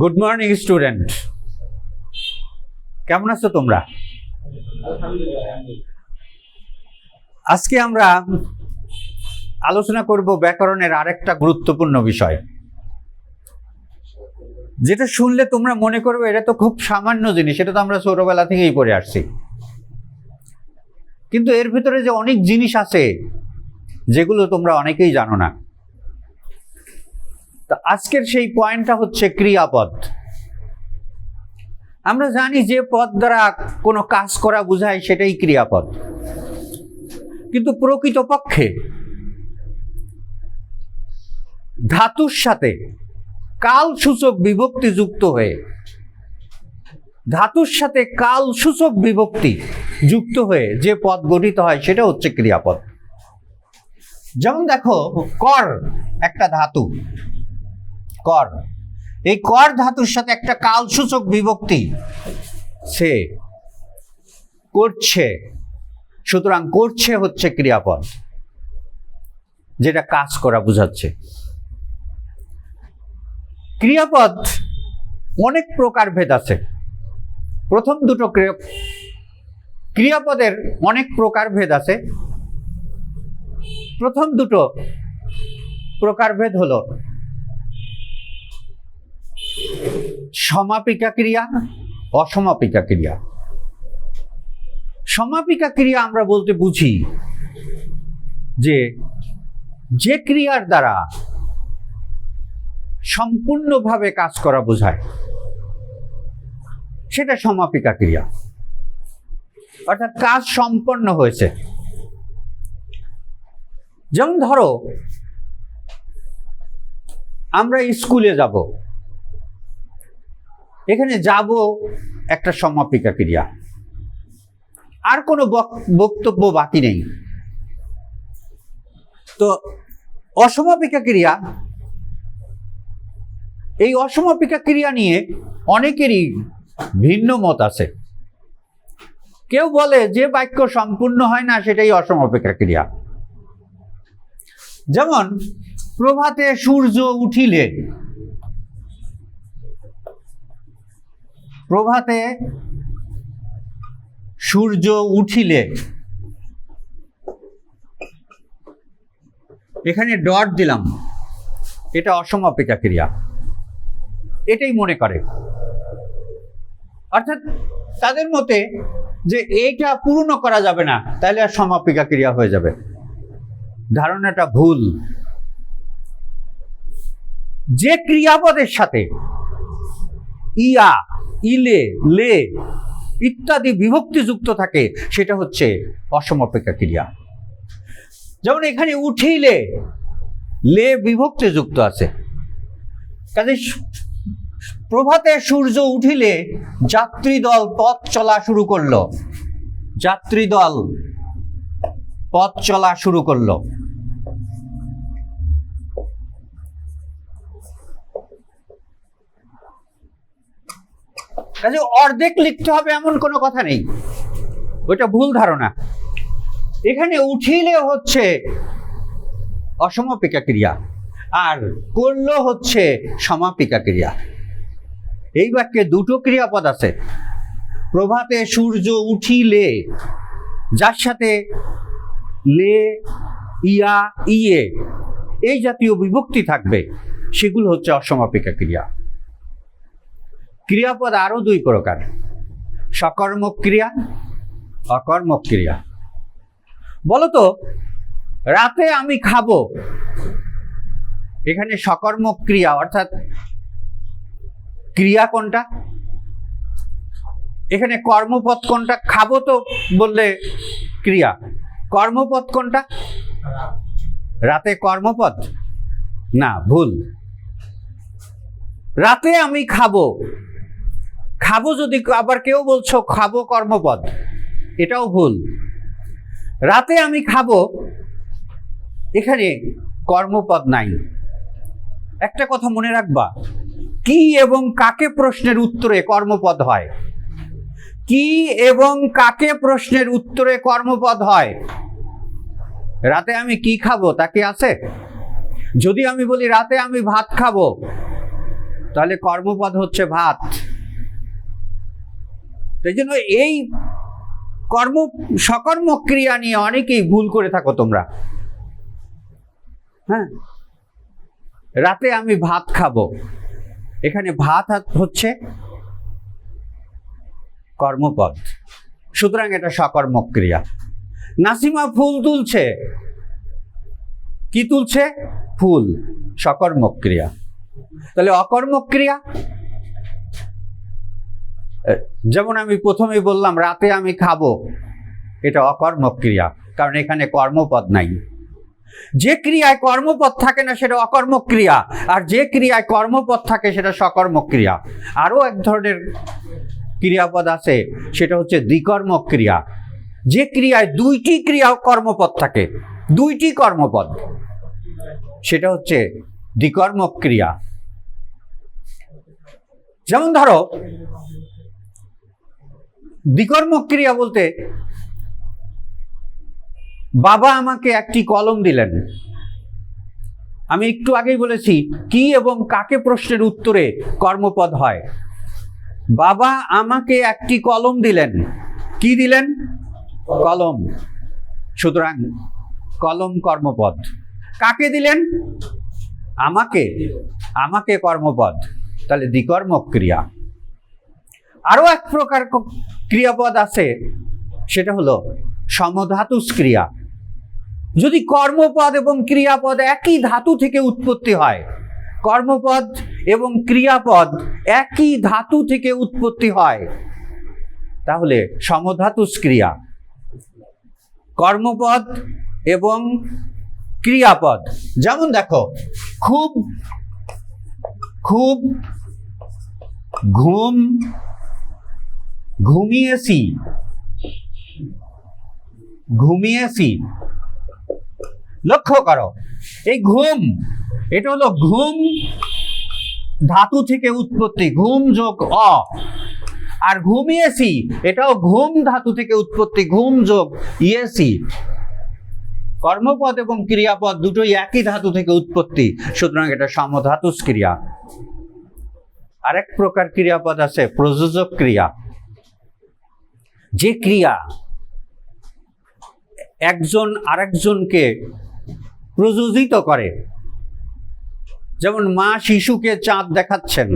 Good morning student কেমন আছো তোমরা? আজকে আমরা আলোচনা করব ব্যাকরণের আরেকটা গুরুত্বপূর্ণ বিষয়। যেটা শুনলে তোমরা মনে করবে, এটা তো খুব সামান্য জিনিস এটা তো আমরা ছোটবেলা থেকেই পড়ে আসছি। কিন্তু এর ভিতরে যে অনেক জিনিস আছে, যেগুলো তোমরা অনেকেই জানো না। তো আজকের সেই পয়েন্টটা হচ্ছে ক্রিয়াপদ। আমরা জানি যে পদ দ্বারা কোনো কাজ করা বোঝায় সেটাই ক্রিয়াপদ। কিন্তু প্রকৃতপক্ষে ধাতুর সাথে কাল সূচক বিভক্তি যুক্ত হয়ে ধাতুর সাথে কাল সূচক বিভক্তি যুক্ত হয়ে যে পদ গঠিত হয় সেটা হচ্ছে ক্রিয়াপদ। যেমন দেখো, কর একটা ধাতু। কর। এই কর ধাতুর সাথে একটা কাল সূচক বিভক্তি সে করছে। সুতরাং করছে হচ্ছে ক্রিয়াপদ, যেটা কাজ করা বোঝাচ্ছে। ক্রিয়াপদ অনেক প্রকার ভেদ আছে। প্রথম দুটো ক্রিয়া- ক্রিয়াপদের অনেক প্রকার ভেদ আছে। প্রথম দুটো প্রকারভেদ হলো সমাপিকা ক্রিয়া, অসমাপিকা ক্রিয়া। সমাপিকা ক্রিয়া আমরা বলতে বুঝি যে যে ক্রিয়ার দ্বারা সম্পূর্ণভাবে কাজ করা বোঝায়, সেটা সমাপিকা ক্রিয়া। অর্থাৎ কাজ সম্পন্ন হয়েছে। যেমন ধরো, আমরা স্কুলে যাব। এখানে যাব একটা সমাপিকা ক্রিয়া। আর কোনো বক- বক্তব্য বাকি নেই। তো অসমাপিকা ক্রিয়া, এই অসমাপিকা ক্রিয়া নিয়ে অনেকেরই ভিন্ন মত আছে। কেউ বলে যে বাক্য সম্পূর্ণ হয় না, সেটাই অসমাপিকা ক্রিয়া। যেমন, প্রভাতে সূর্য উঠিলে প্রভাতে সূর্য উঠিলে এখানে ডট দিলাম। এটা অসমাপিকা ক্রিয়া। এটাই মনে করে। অর্থাৎ তাদের মতে যে এইটা পূর্ণ করা যাবে না, তাহলে আর সমাপিকা ক্রিয়া হয়ে যাবে। ধারণাটা ভুল। যে ক্রিয়াপদের সাথে ইয়া ইলে, লে ইত্যাদি বিভক্তি যুক্ত থাকে, সেটা হচ্ছে অসমাপিকা ক্রিয়া। যেমন এখানে উঠিলে, লে বিভক্তি যুক্ত আছে। কাজে প্রভাতে সূর্য উঠিলে যাত্রী দল পথ চলা শুরু করল। যাত্রী দল পথ চলা শুরু করল। কাজে অর্ধেক লিখতে হবে এমন কোনো কথা নেই। ওইটা ভুল ধারণা। এখানে উঠিলে হচ্ছে অসমাপিকা ক্রিয়া, আর করল হচ্ছে সমাপিকা ক্রিয়া। এই বাক্যে দুটো ক্রিয়াপদ আছে। প্রভাতে সূর্য উঠিলে, যার সাথে লে, ইয়া ইয়ে এই জাতীয় বিভক্তি থাকবে, সেগুলো হচ্ছে অসমাপিকা ক্রিয়া। ক্রিয়াপদ আরও দুই প্রকার। সকর্মক ক্রিয়া অকর্মক ক্রিয়া বলতো, রাতে আমি খাব। এখানে সকর্মক ক্রিয়া অর্থাৎ ক্রিয়া কোনটা? এখানে কর্মপথ কোনটা? খাব তো বললে ক্রিয়া। কর্মপথ কোনটা? রাতে কর্মপদ না, ভুল। রাতে আমি খাব। খাব যদি, আবার কেউ বলছো খাব কর্মপদ, এটাও ভুল। রাতে আমি খাব, এখানে কর্মপদ নাই। একটা কথা মনে রাখবা, কি এবং কাকে প্রশ্নের উত্তরে কর্মপদ হয়? কি এবং কাকে প্রশ্নের উত্তরে কর্মপদ হয়? রাতে আমি কি খাব, তা কি আছে? যদি আমি বলি, রাতে আমি ভাত খাব, তাহলে কর্মপদ হচ্ছে ভাত। সেই জন্য এই কর্ম সকর্ম ক্রিয়া নিয়ে অনেকেই ভুল করে থাকো তোমরা। হ্যাঁ? রাতে আমি ভাত খাব। এখানে ভাত হচ্ছে কর্মপদ। সুতরাং এটা সকর্মক ক্রিয়া। নাসিমা ফুল তুলছে। কি তুলছে? ফুল। সকর্মক ক্রিয়া। তাহলে অকর্মক ক্রিয়া এ, যেমন আমি প্রথমেই বললাম, রাতে আমি খাব। এটা অকর্মক ক্রিয়া কারণ এখানে কর্মপদ নাই। যে ক্রিয়ায় কর্মপদ থাকে না, সেটা অকর্মক ক্রিয়া আর যে ক্রিয়ায় কর্মপদ থাকে, সেটা সকর্মক ক্রিয়া আরও এক ধরনের ক্রিয়াপদ আছে, সেটা হচ্ছে দ্বিকর্মক ক্রিয়া যে ক্রিয়ায় দুইটি ক্রিয়া কর্মপদ থাকে, দুইটি কর্মপদ, সেটা হচ্ছে দ্বিকর্মক ক্রিয়া যেমন ধরো দ্বিকর্মক ক্রিয়া বলতে বাবা আমাকে একটি কলম দিলেন। আমি একটু আগেই বলেছি, কি এবং কাকে প্রশ্নের উত্তরে কর্মপদ হয়? বাবা আমাকে একটি কলম দিলেন। কি দিলেন? কলম। সুতরাং কলম কর্মপদ। কাকে দিলেন? আমাকে। আমাকে কর্মপদ। তাহলে দ্বিকর্মক ক্রিয়া আরও এক প্রকার ক্রিয়াপদ আছে, সেটা হলো সমধাতুস ক্রিয়া যদি কর্মপদ এবং ক্রিয়াপদ একই ধাতু থেকে উৎপত্তি হয়, কর্মপদ এবং ক্রিয়াপদ একই ধাতু থেকে উৎপত্তি হয়, তাহলে সমধাতুস ক্রিয়া কর্মপদ এবং ক্রিয়াপদ। যেমন দেখো, খুব খুব, ঘুম ঘুমিয়েছি ঘুমিয়েছি লক্ষ্য করো, এই ঘুম, এটা হলো ঘুম ধাতু থেকে উৎপত্তি, ঘুম যোগ অ। আর ঘুমিয়েছি এটাও ঘুম ধাতু থেকে উৎপত্তি, ঘুম যোগ ইয়েছি কর্মপদ এবং ক্রিয়াপদ দুটোই একই ধাতু থেকে উৎপত্তি, সুতরাং এটা সমধাতুস ক্রিয়া আরেক প্রকার ক্রিয়াপদ আছে, প্রযোজক ক্রিয়া। যে ক্রিয়া একজন আরেকজনকে প্রযোজিত করে, যেমন মা শিশুকে চাঁদ দেখাচ্ছেন,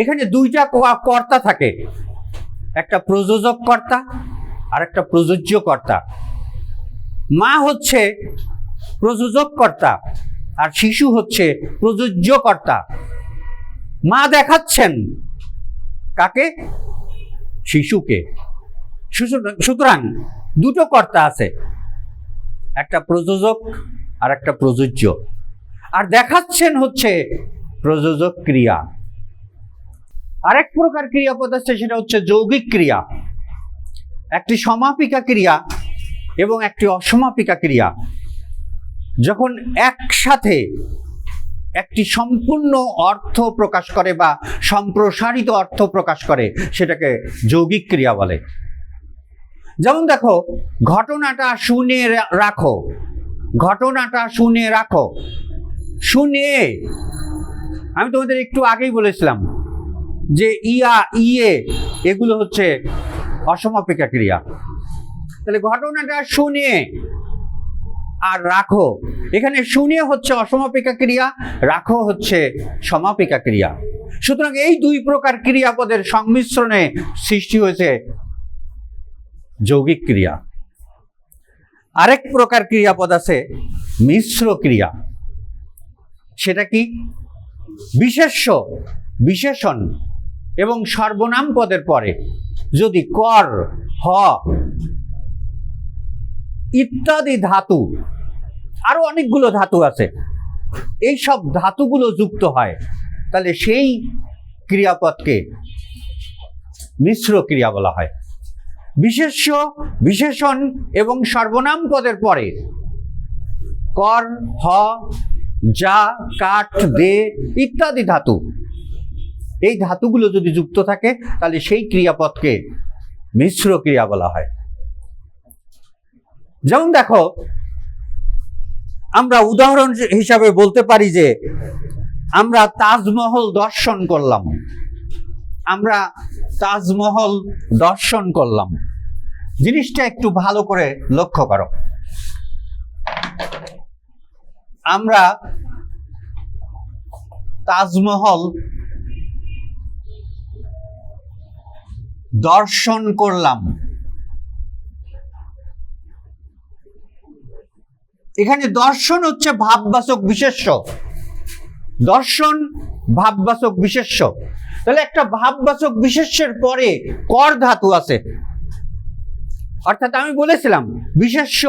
এখানে দুইটা কর্তা থাকে, একটা প্রযোজক কর্তা আর একটা প্রযোজ্য কর্তা। মা হচ্ছে প্রযোজক কর্তা আর শিশু হচ্ছে প্রযোজ্য কর্তা। মা দেখাচ্ছেন কাকে? শিশুকে। সুতরাং- দুটো কর্তা আছে, একটা প্রযোজক আর একটা প্রযোজ্য। আর দেখাচ্ছেন হচ্ছে প্রযোজক ক্রিয়া। আরেক প্রকার ক্রিয়াপদ আছে, সেটা হচ্ছে যৌগিক ক্রিয়া। একটি সমাপিকা ক্রিয়া এবং একটি অসমাপিকা ক্রিয়া। যখন একসাথে একটি সম্পূর্ণ অর্থ প্রকাশ করে বা সম্প্রসারিত অর্থ প্রকাশ করে, সেটাকে যৌগিক ক্রিয়া বলে। যেমন দেখো, ঘটনাটা শুনে রাখো। ঘটনাটা শুনে রাখো। শুনে। আমি তোমাদের একটু আগেই বলেছিলাম যে ইয়া ইয়ে এগুলো হচ্ছে অসমাপিকা ক্রিয়া। তাহলে ঘটনাটা শুনে। আর রাখো। এখানে শুনে হচ্ছে অসমাপিকা ক্রিয়া, রাখো হচ্ছে সমাপিকা ক্রিয়া। সুতরাং এই দুই প্রকার ক্রিয়াপদের সংমিশ্রণে সৃষ্টি হয়েছে যৌগিক ক্রিয়া। আরেক প্রকার ক্রিয়াপদ আছে মিশ্র ক্রিয়া। সেটা কি? বিশেষ্য, বিশেষণ এবং সর্বনাম পদের পরে। যদি কর, হ ইত্যাদি ধাতু, আরও অনেকগুলো ধাতু আছে। এই সব ধাতুগুলো যুক্ত হয়, তাহলে সেই ক্রিয়াপদকে মিশ্র ক্রিয়া বলা হয়। বিশেষ্য, বিশেষণ এবং সর্বনাম পদের পরে কর, হ, যা, কাঠ, দে ইত্যাদি ধাতু, এই ধাতুগুলো যদি যুক্ত থাকে, তাহলে সেই ক্রিয়াপদকে মিশ্র ক্রিয়া বলা হয়। যেমন দেখো, আমরা উদাহরণ হিসাবে বলতে পারি যে, আমরা তাজমহল দর্শন করলাম। আমরা তাজমহল দর্শন করলাম। জিনিসটা একটু ভালো করে লক্ষ্য করো। আমরা তাজমহল দর্শন করলাম। এখানে দর্শন হচ্ছে ভাববাচক বিশেষ্য। দর্শন ভাববাচক বিশেষ্য। তাহলে একটা ভাববাচক বিশেষ্যের পরে কর ধাতু আছে। অর্থাৎ আমি বলেছিলাম, বিশেষ্য,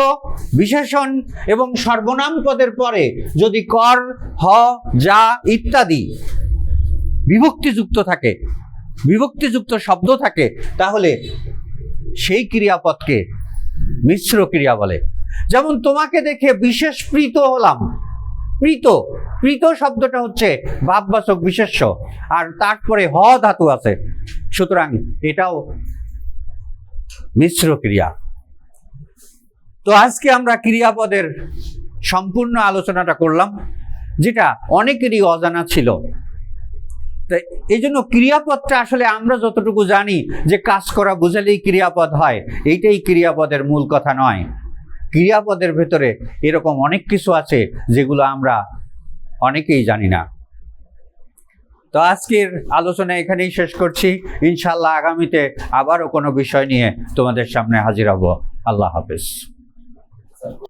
বিশেষণ এবং সর্বনাম পদের পরে যদি কর, হ, যা ইত্যাদি বিভক্তিযুক্ত থাকে, বিভক্তিযুক্ত শব্দ থাকে, তাহলে সেই ক্রিয়াপদকে মিশ্র ক্রিয়া বলে। যেমন তোমাকে দেখে বিশেষ প্রীত হলাম। প্রীত প্রীত শব্দটা হচ্ছে ভাববাচক বিশেষ্য। আর তারপরে হ ধাতু আছে। সুতরাং এটাও মিশ্র ক্রিয়া। তো আজকে আমরা ক্রিয়াপদের সম্পূর্ণ আলোচনাটা করলাম, যেটা অনেকেরই অজানা ছিল। তো এই জন্য ক্রিয়াপদটা আসলে আমরা যতটুকু জানি যে কাজ করা বুঝালেই ক্রিয়াপদ হয়, এইটাই ক্রিয়াপদের মূল কথা নয়। ক্রিয়াপদের ভেতরে এরকম অনেক কিছু আছে যেগুলো আমরা অনেকেই জানি না। তো আজকের আলোচনা এখানেই শেষ করছি। ইনশাল্লাহ আগামীতে আবারও কোনো বিষয় নিয়ে তোমাদের সামনে হাজির হব। আল্লাহ হাফেজ।